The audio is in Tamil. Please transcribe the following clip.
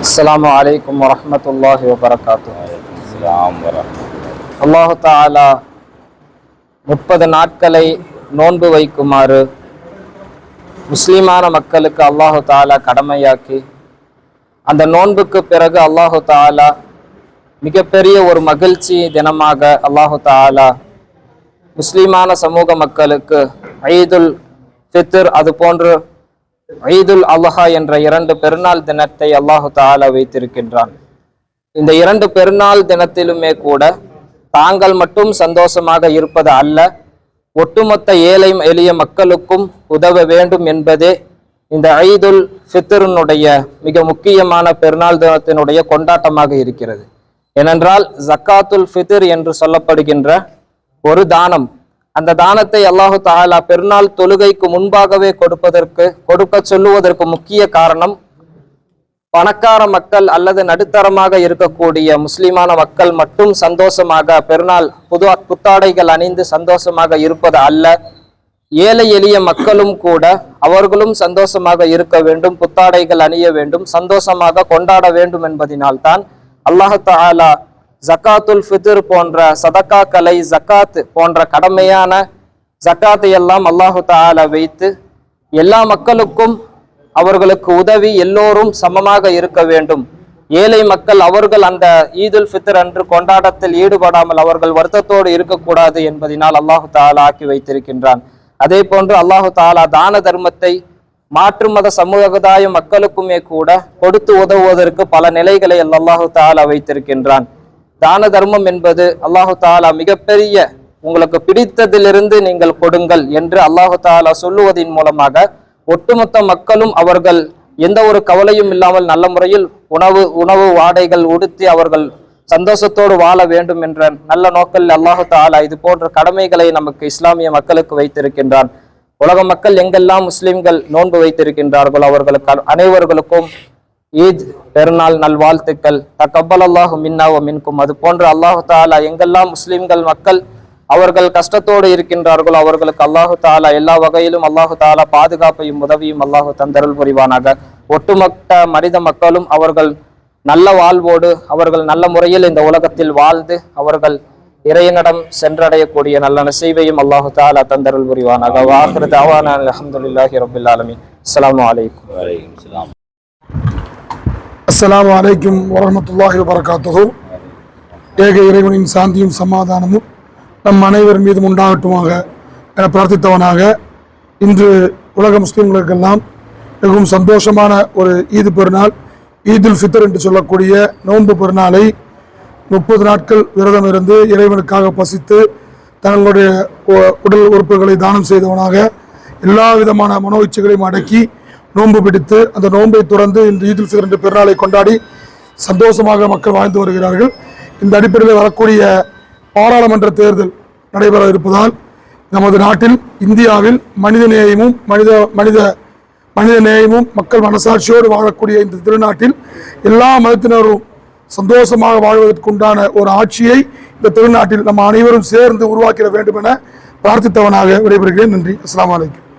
السلام عليكم ورحمة الله وبركاته இஸ்லாம் வரஹ்மத்துல்லாஹி அல்லாஹு தாலா முப்பது நாட்களை நோன்பு வைக்குமாறு முஸ்லிமான மக்களுக்கு அல்லாஹு தாலா கடமையாக்கி அந்த நோன்புக்கு பிறகு அல்லாஹு தாலா மிகப்பெரிய ஒரு மகிழ்ச்சி தினமாக அல்லாஹு தாலா முஸ்லிமான சமூக மக்களுக்கு ஈதுல் ஃபித்ர் அது போன்று ஈதுல் அல்ஹா என்ற இரண்டு பெருநாள் தினத்தை அல்லாஹு தாலா வைத்திருக்கின்றான். இந்த இரண்டு பெருநாள் தினத்திலுமே கூட தாங்கள் மட்டும் சந்தோஷமாக இருப்பது அல்ல. ஒட்டுமொத்த ஏழை எளிய மக்களுக்கும் உதவ வேண்டும் என்பதே இந்த ஐதுல் ஃபித்ருனுடைய மிக முக்கியமான பெருநாள் தினத்தினுடைய கொண்டாட்டமாக இருக்கிறது. ஏனென்றால் ஜக்காத்துல் ஃபித்ர் என்று சொல்லப்படுகின்ற ஒரு தானம் அந்த தானத்தை அல்லாஹு தாலா பெருநாள் தொழுகைக்கு முன்பாகவே கொடுப்பதற்கு கொடுக்க சொல்லுவதற்கு முக்கிய காரணம் பணக்கார மக்கள் அல்லது நடுத்தரமாக இருக்கக்கூடிய முஸ்லிமான மக்கள் மட்டும் சந்தோஷமாக பெருநாள் புது புத்தாடைகள் அணிந்து சந்தோஷமாக இருப்பது அல்ல. ஏழை எளிய மக்களும் கூட அவர்களும் சந்தோஷமாக இருக்க வேண்டும் புத்தாடைகள் அணிய வேண்டும் சந்தோஷமாக கொண்டாட வேண்டும் என்பதினால்தான் அல்லாஹ் தாலா ஜக்காத்துல் ஃபித்ர் போன்ற சதக்காக்களை ஜக்காத் போன்ற கடமையான ஜக்காத்தை எல்லாம் அல்லாஹு தால வைத்து எல்லா மக்களுக்கும் அவர்களுக்கு உதவி எல்லோரும் சமமாக இருக்க வேண்டும். ஏழை மக்கள் அவர்கள் அந்த ஈதுல் ஃபித்ர் அன்று கொண்டாட்டத்தில் ஈடுபடாமல் அவர்கள் வருத்தத்தோடு இருக்கக்கூடாது என்பதனால் அல்லாஹு தாலா ஆக்கி வைத்திருக்கின்றான். அதே போன்று அல்லாஹு தாலா தான தர்மத்தை மாற்று மத சமுதாய மக்களுக்குமே கூட கொடுத்து உதவுவதற்கு பல நிலைகளை அல்லாஹு தாலா வைத்திருக்கின்றான். தான தர்மம் என்பது அல்லாஹு தாலா மிகப்பெரிய உங்களுக்கு பிடித்ததிலிருந்து நீங்கள் கொடுங்கள் என்று அல்லாஹு தாலா சொல்லுவதின் மூலமாக ஒட்டுமொத்த மக்களும் அவர்கள் எந்த ஒரு கவலையும் இல்லாமல் நல்ல முறையில் உணவு உணவு வாடைகள் உடுத்தி அவர்கள் சந்தோஷத்தோடு வாழ வேண்டும் என்ற நல்ல நோக்கில் அல்லாஹு தாலா இது போன்ற கடமைகளை நமக்கு இஸ்லாமிய மக்களுக்கு வைத்திருக்கின்றான். உலக மக்கள் எங்கெல்லாம் முஸ்லிம்கள் நோன்பு வைத்திருக்கின்றார்களோ அவர்களுக்கு அனைவர்களுக்கும் ஈத் பெருநாள் நல்வாழ்த்துக்கள். தக்கப்பல் அல்லாஹு மின்னாவோ மின்கும். அது போன்று அல்லாஹு தாலா எங்கெல்லாம் முஸ்லிம்கள் மக்கள் அவர்கள் கஷ்டத்தோடு இருக்கின்றார்களோ அவர்களுக்கு அல்லாஹு தாலா எல்லா வகையிலும் அல்லாஹு தாலா பாதுகாப்பையும் உதவியும் அல்லாஹு தந்தருள் புரிவானாக. ஒட்டுமொத்த மனித மக்களும் அவர்கள் நல்ல வாழ்வோடு அவர்கள் நல்ல முறையில் இந்த உலகத்தில் வாழ்ந்து அவர்கள் இறையனிடம் சென்றடையக்கூடிய நல்ல நசைவையும் அல்லாஹு தாலா தந்தருள் புரிவானாக. வாக்குறது தாவான அலமதுல்லாஹி ரபுல் ஆலமின். அஸ்ஸலாமு அஸ்லாம் வலைக்கும் வரமத்துல்லாஹி வரகாத்தகோ ஏக இறைவனின் சாந்தியும் சமாதானமும் நம் அனைவர் மீதும் உண்டாகட்டுமாக என பிரார்த்தித்தவனாக இன்று உலக முஸ்லீம்களுக்கெல்லாம் மிகவும் சந்தோஷமான ஒரு ஈது பெருநாள். ஈதுல் ஃபித்ர் என்று சொல்லக்கூடிய நோன்பு பெருநாளை முப்பது நாட்கள் விரதம் இருந்து இறைவனுக்காக பசித்து தங்களுடைய உடல் உறுப்புகளை தானம் செய்தவனாக எல்லா விதமான மனோ இச்சைகளையும் அடக்கி நோன்பு பிடித்து அந்த நோன்பை துறந்து இந்த ஈதில் ஃபித்ர் என்ற பெருநாளை கொண்டாடி சந்தோஷமாக மக்கள் வாழ்ந்து வருகிறார்கள். இந்த அடிப்படையில் வரக்கூடிய பாராளுமன்ற தேர்தல் நடைபெற இருப்பதால் நமது நாட்டில் இந்தியாவில் மனித நேயமும் மனித மனித மனித நேயமும் மக்கள் மனசாட்சியோடு வாழக்கூடிய இந்த திருநாட்டில் எல்லா மதத்தினரும் சந்தோஷமாக வாழ்வதற்குண்டான ஒரு ஆட்சியை இந்த திருநாட்டில் நம்ம அனைவரும் சேர்ந்து உருவாக்கிட வேண்டும் என பிரார்த்தித்தவனாக விடைபெறுகிறேன். நன்றி. அஸ்லாம் வலைக்கம்